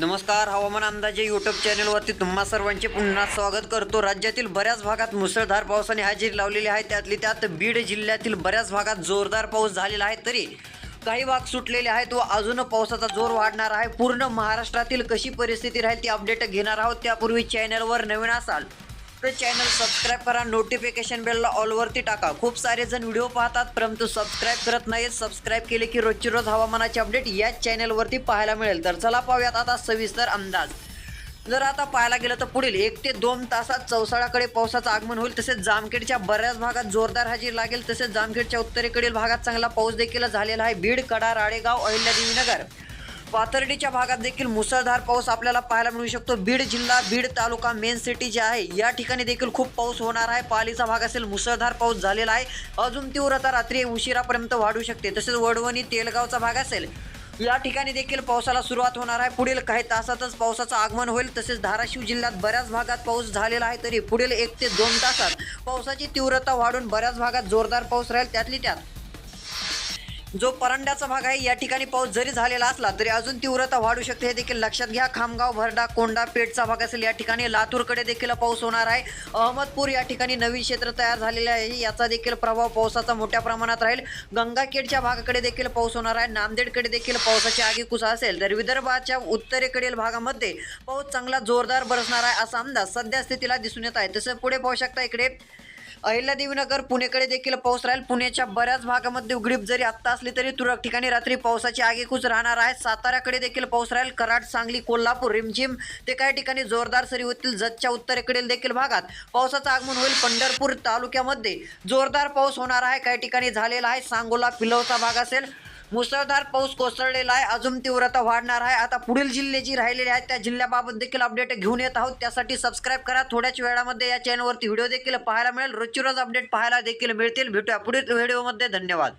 नमस्कार हवामान अंदाजे यूट्यूब चॅनलवरती तुम्हा सर्वांचे पुन्हा स्वागत करतो. राज्यातील बऱ्याच भागात मुसळधार पावसाने हजेरी लावलेली आहे. त्यातली त्यात बीड जिल्ह्यातील बऱ्याच भागात जोरदार पाऊस झालेला आहे. तरी काही भाग सुटलेले आहेत व अजून पावसाचा जोर वाढणार आहे. पूर्ण महाराष्ट्रातील कशी परिस्थिती राहील ती अपडेट घेणार आहोत. त्यापूर्वी चॅनलवर नवीन असाल तर चॅनल सबस्क्राईब करा. नोटिफिकेशन बेलला ऑलवरती टाका. खूप सारे जण व्हिडिओ पाहतात परंतु सबस्क्राईब करत नाहीत. सबस्क्राईब केले की रोजची रोज हवामानाचे अपडेट याच चॅनलवरती पाहायला मिळेल. तर चला पाहूयात आता सविस्तर अंदाज. जर आता पाहायला गेलं तर पुढील एक ते दोन तासात चौसाळ्याकडे पावसाचं आगमन होईल. तसेच जामखेडच्या बऱ्याच भागात जोरदार हजेरी लागेल. तसेच जामखेडच्या उत्तरेकडील भागात चांगला पाऊस देखील झालेला आहे. बीड कडा राळेगाव अहिल्यादेवीनगर पाथर्डीच्या भागात देखील मुसळधार पाऊस आपल्याला पाहायला मिळू शकतो. बीड जिल्हा बीड तालुका मेन सिटी जे आहे या ठिकाणी देखील खूप पाऊस होणार आहे. पालीचा भाग असेल मुसळधार पाऊस झालेला आहे. अजून तीव्रता रात्री उशिरापर्यंत वाढू शकते. तसेच वडवणी तेलगावचा भाग असेल या ठिकाणी देखील पावसाला सुरुवात होणार आहे. पुढील काही तासातच पावसाचं आगमन होईल. तसेच धाराशिव जिल्ह्यात बऱ्याच भागात पाऊस झालेला आहे तरी पुढील एक ते दोन तासात पावसाची तीव्रता वाढून बऱ्याच भागात जोरदार पाऊस राहील. त्यातली त्यात जो परांड्याचा भाग आहे या ठिकाणी पाऊस जरी झालेला असला तरी अजून तीव्रता वाढू शकते. हे देखील लक्षात घ्या. खामगाव भरडा कोंडा पेठचा भाग असेल या ठिकाणी. लातूरकडे देखील पाऊस होणार आहे. अहमदपूर या ठिकाणी नवीन क्षेत्र तयार झालेले आहे. याचा देखील प्रभाव पावसाचा मोठ्या प्रमाणात राहील. गंगाखेडच्या भागाकडे देखील पाऊस होणार आहे. नांदेडकडे देखील पावसाची आगीकुसा असेल तर विदर्भाच्या उत्तरेकडील भागामध्ये पाऊस चांगला जोरदार बरसणार आहे असा अंदाज सध्या स्थितीला दिसून येत आहे. तसं पुढे पाहू शकता इकडे. अहिल्यादेवीनगर पुणेकडे देखील पाऊस राहील. पुण्याच्या बऱ्याच भागामध्ये उघडीप जरी आत्ता असली तरी तुरळक ठिकाणी रात्री पावसाची आगेकूच राहणार आहे. साताऱ्याकडे देखील पाऊस राहील. कराड सांगली कोल्हापूर रिमझिम ते काही ठिकाणी जोरदार सरी होतील. जतच्या उत्तरेकडील देखील भागात पावसाचं आगमन होईल. पंढरपूर तालुक्यामध्ये जोरदार पाऊस होणार आहे. काही ठिकाणी झालेला आहे. सांगोला पिलवचा भाग असेल. मुसळधार पाऊस कोसळलेला आहे. अजून तीव्रता वाढणार आहे. आता पुढील जिल्हे जी राहिलेले आहेत त्या जिल्ह्याबाबत देखील अपडेट घेऊन येत आहोत. त्यासाठी सबस्क्राईब करा. थोड्याच वेळामध्ये या चॅनलवरती व्हिडिओ देखील पाहायला मिळेल. रोजची रोज अपडेट पाहायला देखील मिळतील. भेटूया पुढील व्हिडिओमध्ये धन्यवाद.